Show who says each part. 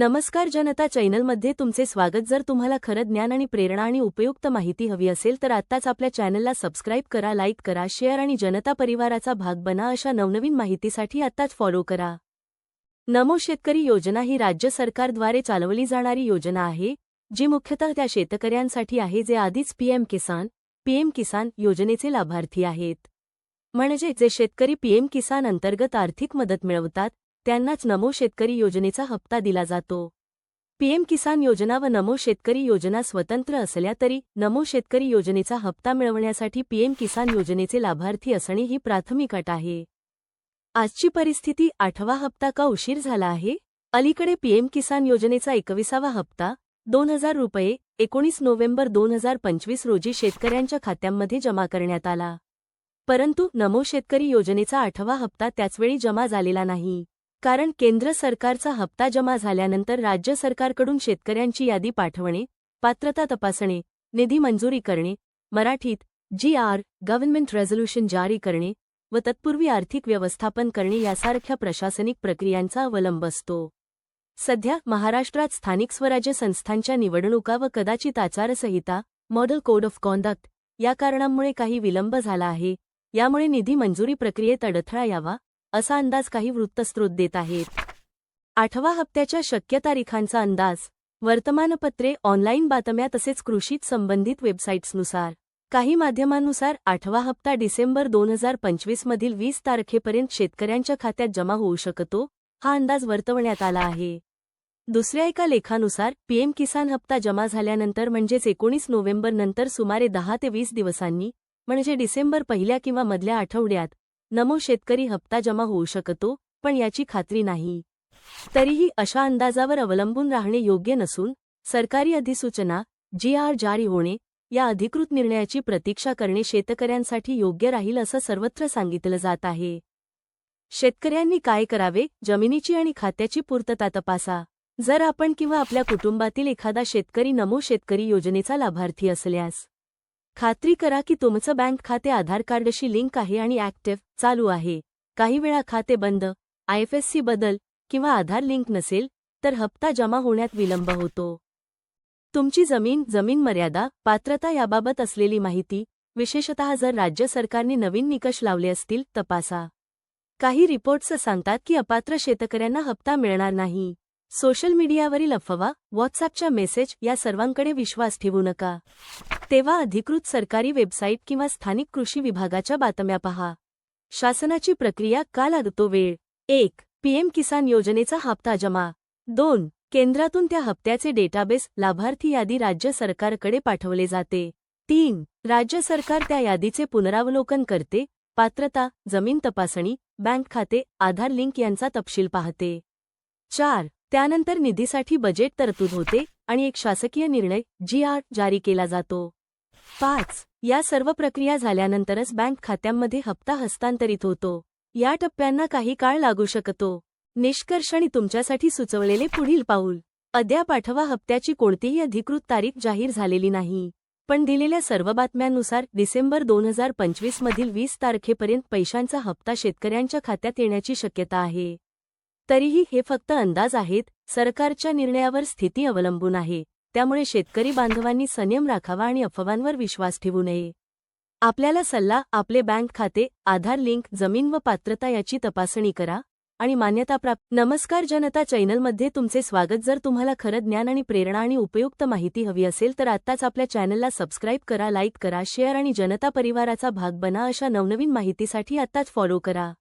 Speaker 1: नमस्कार जनता चॅनलमध्ये तुमचे स्वागत. जर तुम्हाला खरं ज्ञान आणि प्रेरणा आणि उपयुक्त माहिती हवी असेल तर आत्ताच आपल्या चॅनलला सबस्क्राईब करा लाईक करा शेअर आणि जनता परिवाराचा भाग बना अशा नवनवीन माहितीसाठी आत्ताच फॉलो करा. नमो शेतकरी योजना ही राज्य सरकारद्वारे चालवली जाणारी योजना आहे जी मुख्यतः त्या शेतकऱ्यांसाठी आहे जे आधीच पीएम किसान पीएम किसान योजनेचे लाभार्थी आहेत. म्हणजे जे शेतकरी पीएम किसान अंतर्गत आर्थिक मदत मिळवतात त्यांनाच नमो शेतकरी योजनेचा हप्ता दिला जातो. पीएम किसान योजना व नमो शेतकरी योजना स्वतंत्र असल्या तरी नमो शेतकरी योजनेचा हप्ता मिळवण्यासाठी पीएम किसान योजनेचे लाभार्थी असणे ही प्राथमिक अट आहे. आजची परिस्थिती आठवा हप्ता का उशीर झाला आहे? अलीकडे पीएम किसान योजनेचा एकविसावा हप्ता दोन हजार रुपये एकोणीस नोव्हेंबर दोन हजार पंचवीस रोजी शेतकऱ्यांच्या खात्यांमध्ये जमा करण्यात आला. परंतु नमो शेतकरी योजनेचा आठवा हप्ता त्याचवेळी जमा झालेला नाही. कारण केंद्र सरकारचा हप्ता जमा झाल्यानंतर राज्य सरकारकडून शेतकऱ्यांची यादी पाठवणे पात्रता तपासणे निधी मंजुरी करणे मराठीत जी आर गव्हर्नमेंट रेझोल्युशन जारी करणे व तत्पूर्वी आर्थिक व्यवस्थापन करणे यासारख्या प्रशासनिक प्रक्रियांचा अवलंब असतो. सध्या महाराष्ट्रात स्थानिक स्वराज्य संस्थांच्या निवडणुका व कदाचित आचारसंहिता मॉडेल कोड ऑफ कॉन्डक्ट या कारणांमुळे काही विलंब झाला आहे यामुळे निधी मंजुरी प्रक्रियेत अडथळा यावा असा अंदाज काही वृत्तस्रोत देत आहेत. आठवा हप्त्याच्या शक्य तारीखांचा अंदाज वर्तमानपत्रे ऑनलाईन बातम्या तसेच कृषीत संबंधित वेबसाईट्सनुसार. काही माध्यमांनुसार आठवा हप्ता डिसेंबर दोन हजार पंचवीसमधील वीस तारखेपर्यंत शेतकऱ्यांच्या खात्यात जमा होऊ शकतो हा अंदाज वर्तवण्यात आला आहे. दुसऱ्या एका लेखानुसार पीएम किसान हप्ता जमा झाल्यानंतर म्हणजेच एकोणीस नोव्हेंबरनंतर सुमारे दहा ते वीस दिवसांनी म्हणजे डिसेंबर पहिल्या किंवा मधल्या आठवड्यात नमो शेतकरी हप्ता जमा होऊ शकतो पण याची खात्री नाही. तरीही अशा अंदाजावर अवलंबून राहणे योग्य नसून सरकारी अधिसूचना जी आर जारी होणे या अधिकृत निर्णयाची प्रतीक्षा करणे शेतकऱ्यांसाठी योग्य राहील असं सर्वत्र सांगितलं जात आहे. शेतकऱ्यांनी काय करावे जमिनीची आणि खात्याची पूर्तता तपासा. जर आपण किंवा आपल्या कुटुंबातील एखादा शेतकरी नमो शेतकरी योजनेचा लाभार्थी असल्यास खात्री करा की तुमचं बँक खाते आधार कार्डशी लिंक आहे आणि ॲक्टिव्ह चालू आहे. काही वेळा खाते बंद आयएफएससी बदल किंवा आधार लिंक नसेल तर हप्ता जमा होण्यात विलंब होतो. तुमची जमीन जमीन मर्यादा पात्रता याबाबत असलेली माहिती विशेषतः जर राज्य सरकारने नवीन निकष लावले असतील तपासा. काही रिपोर्ट्स सांगतात की अपात्र शेतकऱ्यांना हप्ता मिळणार नाही. सोशल मीडियावरील अफवा व्हॉट्सअपच्या मेसेज या सर्वांकडे विश्वास ठेवू नका. तेव्हा अधिकृत सरकारी वेबसाईट किंवा स्थानिक कृषी विभागाच्या बातम्या पहा. शासनाची प्रक्रिया का लागतो वेळ. एक पीएम किसान योजनेचा हप्ता जमा. दोन केंद्रातून त्या हप्त्याचे डेटाबेस लाभार्थी यादी राज्य सरकारकडे पाठवले जाते. तीन राज्य सरकार त्या यादीचे पुनरावलोकन करते पात्रता जमीन तपासणी बँक खाते आधार लिंक यांचा तपशील पाहते. चार त्यानंतर निधीसाठी बजेट तरतूद होते आणि एक शासकीय निर्णय जी आर जारी केला जातो. पाच. या सर्व प्रक्रिया झाल्यानंतरच बँक खात्यांमध्ये हप्ता हस्तांतरित होतो. या टप्प्यांना काही काळ लागू शकतो. निष्कर्ष आणि तुमच्यासाठी सुचवलेले पुढील पाऊल. अद्याप आठवा हप्त्याची कोणतीही अधिकृत तारीख जाहीर झालेली नाही. पण दिलेल्या सर्व बातम्यांनुसार डिसेंबर दोन हजार पंचवीसमधील वीस तारखेपर्यंत पैशांचा हप्ता शेतकऱ्यांच्या खात्यात येण्याची शक्यता आहे. तरीही हे फक्त अंदाज आहेत सरकारच्या निर्णयावर स्थिती अवलंबून आहे त्यामुळे शेतकरी बांधवांनी संयम राखावा आणि अफवांवर विश्वास ठेवू नये. आपल्याला सल्ला आपले बँक खाते आधार लिंक जमीन व पात्रता याची तपासणी करा आणि मान्यता प्राप्त. नमस्कार जनता चॅनलमध्ये तुमचे स्वागत. जर तुम्हाला खरं ज्ञान आणि प्रेरणा आणि उपयुक्त माहिती हवी असेल तर आत्ताच आपल्या चॅनलला सबस्क्राईब करा लाईक करा शेअर आणि जनता परिवाराचा भाग बना अशा नवनवीन माहितीसाठी आत्ताच फॉलो करा.